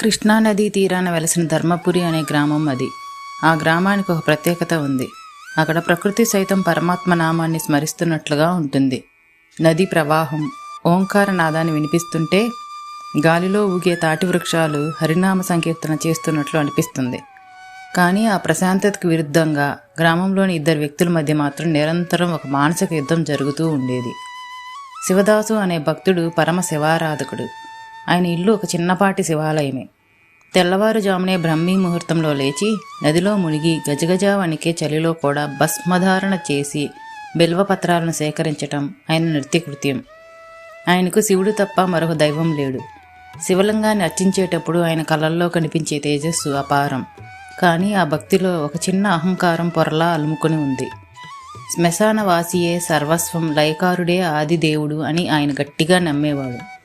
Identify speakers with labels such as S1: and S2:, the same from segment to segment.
S1: కృష్ణానదీ తీరాన వెలసిన ధర్మపురి అనే గ్రామం అది. ఆ గ్రామానికి ఒక ప్రత్యేకత ఉంది. అక్కడ ప్రకృతి సైతం పరమాత్మ నామాన్ని స్మరిస్తున్నట్లుగా ఉంటుంది. నది ప్రవాహం ఓంకార నాదాన్ని వినిపిస్తుంటే గాలిలో ఊగే తాటి వృక్షాలు హరినామ సంకీర్తన చేస్తున్నట్లు అనిపిస్తుంది. కానీ ఆ ప్రశాంతతకు విరుద్ధంగా గ్రామంలోని ఇద్దరు వ్యక్తుల మధ్య మాత్రం నిరంతరం ఒక మానసిక యుద్ధం జరుగుతూ ఉండేది. శివదాసు అనే భక్తుడు పరమ శివారాధకుడు. ఆయన ఇల్లు ఒక చిన్నపాటి శివాలయమే. తెల్లవారుజామునే బ్రహ్మీ ముహూర్తంలో లేచి నదిలో మునిగి గజగజ వణికే చలిలో కూడా భస్మధారణ చేసి బిల్వపత్రాలను సేకరించటం ఆయన నృత్యకృత్యం. ఆయనకు శివుడు తప్ప మరొక దైవం లేడు. శివలింగాన్ని అర్చించేటప్పుడు ఆయన కళ్ళల్లో కనిపించే తేజస్సు అపారం. కానీ ఆ భక్తిలో ఒక చిన్న అహంకారం పొరలా అలుముకొని ఉంది. శ్మశానవాసియే సర్వస్వం లయకారుడే ఆదిదేవుడు అని ఆయన గట్టిగా నమ్మేవాడు.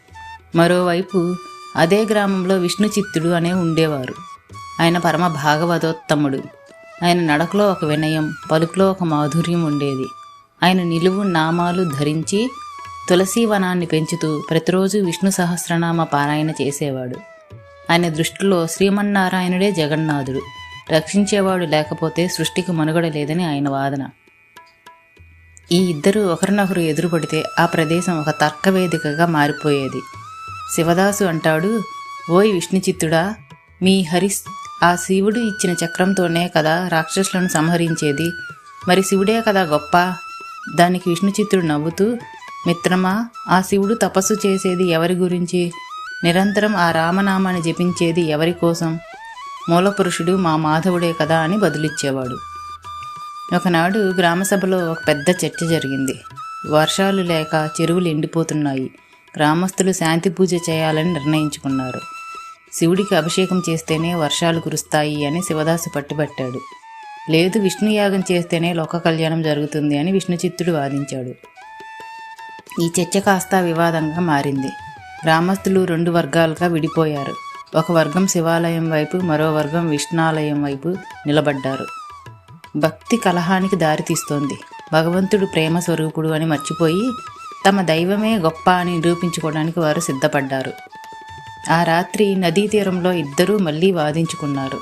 S1: మరోవైపు అదే గ్రామంలో విష్ణు చిత్తుడు అనే ఉండేవారు. ఆయన పరమ భాగవతోత్తముడు ఆయన నడకలో ఒక వినయం పలుకులో ఒక మాధుర్యం ఉండేది. ఆయన నిలువు నామాలు ధరించి తులసి వనాన్ని పెంచుతూ ప్రతిరోజు విష్ణు సహస్రనామ పారాయణ చేసేవాడు. ఆయన దృష్టిలో శ్రీమన్నారాయణుడే జగన్నాథుడు. రక్షించేవాడు లేకపోతే సృష్టికి మనుగడ లేదని ఆయన వాదన. ఈ ఇద్దరు ఒకరినొకరు ఎదురుపడితే ఆ ప్రదేశం ఒక తర్కవేదికగా మారిపోయేది. శివదాసు అంటాడు ఓయ్ విష్ణుచిత్తుడా మీ హరిస్ ఆ శివుడు ఇచ్చిన చక్రంతోనే కదా రాక్షసులను సంహరించేది. మరి శివుడే కదా గొప్ప. దానికి విష్ణుచిత్తుడు నవ్వుతూ మిత్రమా ఆ శివుడు తపస్సు చేసేది ఎవరి గురించి? నిరంతరం ఆ రామనామాన్ని జపించేది ఎవరి కోసం? మూలపురుషుడు మా మాధవుడే కదా అని బదులిచ్చేవాడు. ఒకనాడు గ్రామసభలో ఒక పెద్ద చర్చ జరిగింది. వర్షాలు లేక చెరువులు ఎండిపోతున్నాయి. గ్రామస్తులు శాంతి పూజ చేయాలని నిర్ణయించుకున్నారు. శివుడికి అభిషేకం చేస్తేనే వర్షాలు కురుస్తాయి అని శివదాసు పట్టుబట్టాడు. లేదు విష్ణు యాగం చేస్తేనే లోక కళ్యాణం జరుగుతుంది అని విష్ణుచిత్తుడు వాదించాడు. ఈ చర్చ కాస్త వివాదంగా మారింది. గ్రామస్తులు రెండు వర్గాలుగా విడిపోయారు. ఒక వర్గం శివాలయం వైపు మరో వర్గం విష్ణాలయం వైపు నిలబడ్డారు. భక్తి కలహానికి దారితీస్తోంది. భగవంతుడు ప్రేమ స్వరూపుడు అని మర్చిపోయి తమ దైవమే గొప్ప అని నిరూపించుకోవడానికి వారు సిద్ధపడ్డారు. ఆ రాత్రి నదీ తీరంలో ఇద్దరూ మళ్ళీ వాదించుకున్నారు.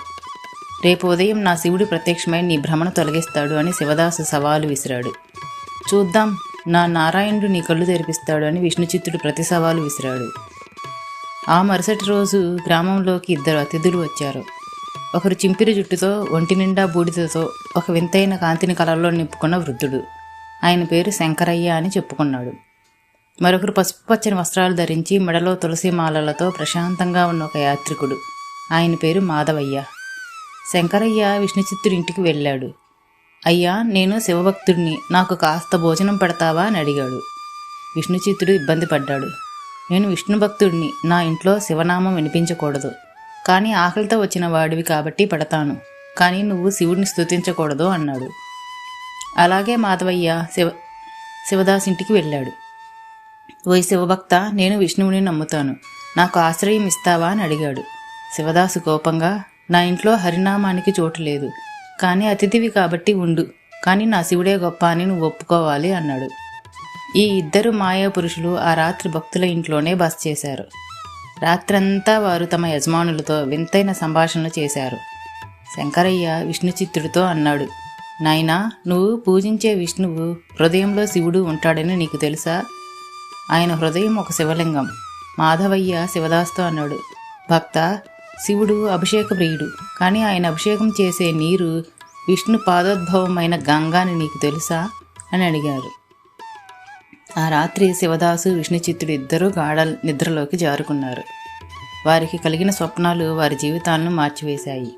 S1: రేపు ఉదయం నా శివుడు ప్రత్యక్షమై నీ భ్రమను తొలగిస్తాడు అని శివదాసు సవాలు విసిరాడు. చూద్దాం నా నారాయణుడు నీ కళ్ళు తెరిపిస్తాడు అని విష్ణుచిత్తుడు ప్రతి సవాలు విసిరాడు. ఆ మరుసటి రోజు గ్రామంలోకి ఇద్దరు అతిథులు వచ్చారు. ఒకరు చింపిరి జుట్టుతో ఒంటి నిండా బూడిదతో ఒక వింతైన కాంతిని కలల్లో నింపుకున్న వృద్ధుడు. ఆయన పేరు శంకరయ్య అని చెప్పుకున్నాడు. మరొకరు పసుపు పచ్చని వస్త్రాలు ధరించి మెడలో తులసి మాలలతో ప్రశాంతంగా ఉన్న ఒక యాత్రికుడు. ఆయన పేరు మాధవయ్య. శంకరయ్య విష్ణుచిత్తుడి ఇంటికి వెళ్ళాడు. అయ్యా నేను శివభక్తుడిని. నాకు కాస్త భోజనం పెడతావా అని అడిగాడు. విష్ణుచిత్తుడు ఇబ్బంది పడ్డాడు. నేను విష్ణు భక్తుడిని. నా ఇంట్లో శివనామం వినిపించకూడదు. కానీ ఆకలితో వచ్చిన వాడివి కాబట్టి పెడతాను. కానీ నువ్వు శివుడిని స్తుతించకూడదు అన్నాడు. అలాగే మాధవయ్య శివ శివదాస్ ఇంటికి వెళ్ళాడు. ఓ శివభక్త నేను విష్ణువుని నమ్ముతాను. నాకు ఆశ్రయం ఇస్తావా అని అడిగాడు. శివదాసు కోపంగా నా ఇంట్లో హరినామానికి చోటు లేదు. కానీ అతిథివి కాబట్టి ఉండు. కానీ నా శివుడే గొప్ప అని నువ్వు ఒప్పుకోవాలి అన్నాడు. ఈ ఇద్దరు మాయా పురుషులు ఆ రాత్రి భక్తుల ఇంట్లోనే బస చేశారు. రాత్రంతా వారు తమ యజమానులతో వింతైన సంభాషణలు చేశారు. శంకరయ్య విష్ణుచిత్తుడితో అన్నాడు నాయనా నువ్వు పూజించే విష్ణువు హృదయంలో శివుడు ఉంటాడని నీకు తెలుసా? ఆయన హృదయం ఒక శివలింగం. మాధవయ్య శివదాస్తో అన్నాడు. భక్త శివుడు అభిషేక ప్రియుడు కానీ ఆయన అభిషేకం చేసే నీరు విష్ణు పాదోద్భవమైన గంగాని నీకు తెలుసా? అని అడిగారు. ఆ రాత్రి శివదాసు విష్ణుచిత్తుడు ఇద్దరూ గాఢ నిద్రలోకి జారుకున్నారు. వారికి కలిగిన స్వప్నాలు వారి జీవితాలను మార్చివేశాయి.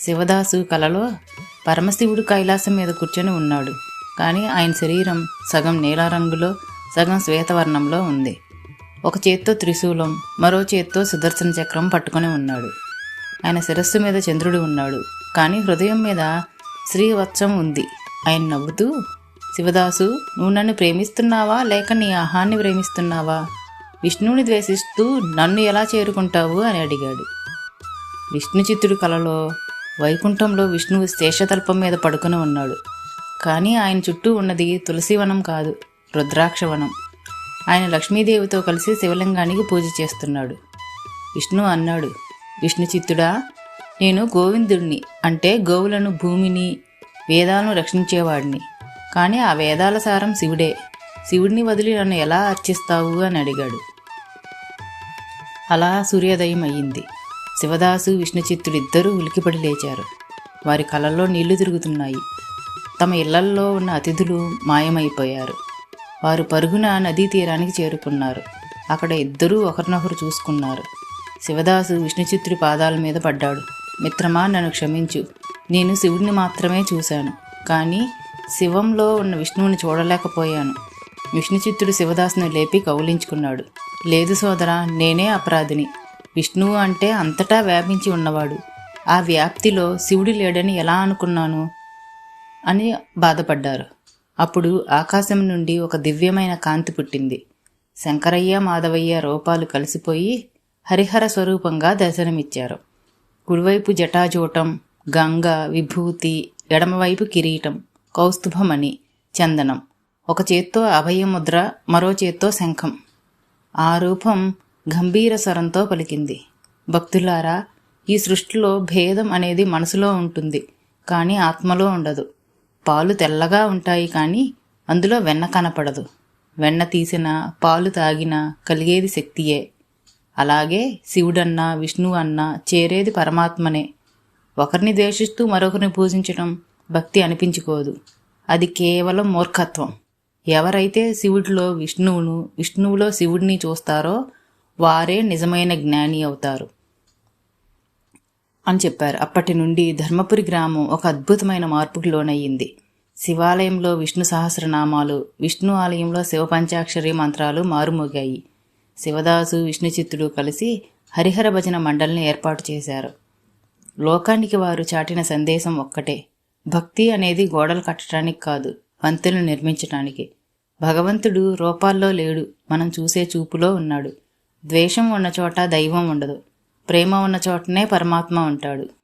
S1: శివదాసు కలలో పరమశివుడు కైలాసం మీద కూర్చొని ఉన్నాడు. కానీ ఆయన శరీరం సగం నీల రంగులో సగం శ్వేతవర్ణంలో ఉంది. ఒక చేత్తో త్రిశూలం మరో చేత్తో సుదర్శన చక్రం పట్టుకొని ఉన్నాడు. ఆయన శిరస్సు మీద చంద్రుడు ఉన్నాడు. కానీ హృదయం మీద శ్రీవత్సం ఉంది. ఆయన నవ్వుతూ శివదాసు నువ్వు నన్ను ప్రేమిస్తున్నావా? లేక నీ ఆహాన్ని ప్రేమిస్తున్నావా? విష్ణువుని ద్వేషిస్తూ నన్ను ఎలా చేరుకుంటావు? అని అడిగాడు. విష్ణుచిత్తుడి కలలో వైకుంఠంలో విష్ణువు శేషతల్పం మీద పడుకొని ఉన్నాడు. కానీ ఆయన చుట్టూ ఉన్నది తులసివనం కాదు. రుద్రాక్షవనం. ఆయన లక్ష్మీదేవితో కలిసి శివలింగానికి పూజ చేస్తున్నాడు. విష్ణు అన్నాడు విష్ణుచిత్తుడా నేను గోవిందుడిని అంటే గోవులను భూమిని వేదాలను రక్షించేవాడిని. కానీ ఆ వేదాల సారం శివుడే. శివుడిని వదిలి నన్ను ఎలా అర్చిస్తావు? అని అడిగాడు. అలా సూర్యోదయం అయ్యింది శివదాసు విష్ణుచిత్తుడిద్దరూ ఉలికిపడి లేచారు. వారి కళ్ళల్లో నీళ్ళు తిరుగుతున్నాయి. తమ ఇళ్ళల్లో ఉన్న అతిథులు మాయమైపోయారు. వారు పరుగున నదీ తీరానికి చేరుకున్నారు. అక్కడ ఇద్దరూ ఒకరినొకరు చూసుకున్నారు. శివదాసు విష్ణుచిత్రి పాదాల మీద పడ్డాడు. మిత్రమా నన్ను క్షమించు. నేను శివుడిని మాత్రమే చూశాను. కానీ శివంలో ఉన్న విష్ణువుని చూడలేకపోయాను. విష్ణుచిత్తుడు శివదాసును లేపి కౌలించుకున్నాడు. లేదు సోదరా నేనే అపరాధిని. విష్ణువు అంటే అంతటా వ్యాపించి ఉన్నవాడు. ఆ వ్యాప్తిలో శివుడు లేడని ఎలా అనుకున్నాను? అని బాధపడ్డారు. అప్పుడు ఆకాశం నుండి ఒక దివ్యమైన కాంతి పుట్టింది. శంకరయ్య మాధవయ్య రూపాలు కలిసిపోయి హరిహర స్వరూపంగా దర్శనమిచ్చారు. కుడివైపు జటాజూటం గంగ విభూతి ఎడమవైపు కిరీటం కౌస్తుభమణి చందనం. ఒక చేత్తో అభయముద్ర మరో చేత్తో శంఖం. ఆ రూపం గంభీర స్వరంతో పలికింది. భక్తులారా ఈ సృష్టిలో భేదం అనేది మనసులో ఉంటుంది కానీ ఆత్మలో ఉండదు. పాలు తెల్లగా ఉంటాయి కానీ అందులో వెన్న కనపడదు. వెన్న తీసిన పాలు తాగినా కలిగేది శక్తియే. అలాగే శివుడన్నా విష్ణువు అన్నా చేరేది పరమాత్మనే. ఒకరిని ద్వేషిస్తూ మరొకరిని పూజించడం భక్తి అనిపించుకోదు. అది కేవలం మూర్ఖత్వం. ఎవరైతే శివుడిలో విష్ణువును విష్ణువులో శివుడిని చూస్తారో వారే నిజమైన జ్ఞాని అవుతారు. అని చెప్పారు. అప్పటి నుండి ధర్మపురి గ్రామం ఒక అద్భుతమైన మార్పుకి లోనయ్యింది శివాలయంలో విష్ణు సహస్రనామాలు విష్ణు ఆలయంలో శివ పంచాక్షరి మంత్రాలు మారుమోగాయి. శివదాసు విష్ణుచిత్తుడు కలిసి హరిహర భజన మండలిని ఏర్పాటు చేశారు. లోకానికి వారు చాటిన సందేశం ఒక్కటే. భక్తి అనేది గోడలు కట్టడానికి కాదు వంతెనలు నిర్మించటానికి. భగవంతుడు రూపాల్లో లేడు మనం చూసే చూపులో ఉన్నాడు. ద్వేషం ఉన్న చోట దైవం ఉండదు. ప్రేమ ఉన్న చోటనే పరమాత్మ ఉంటాడు.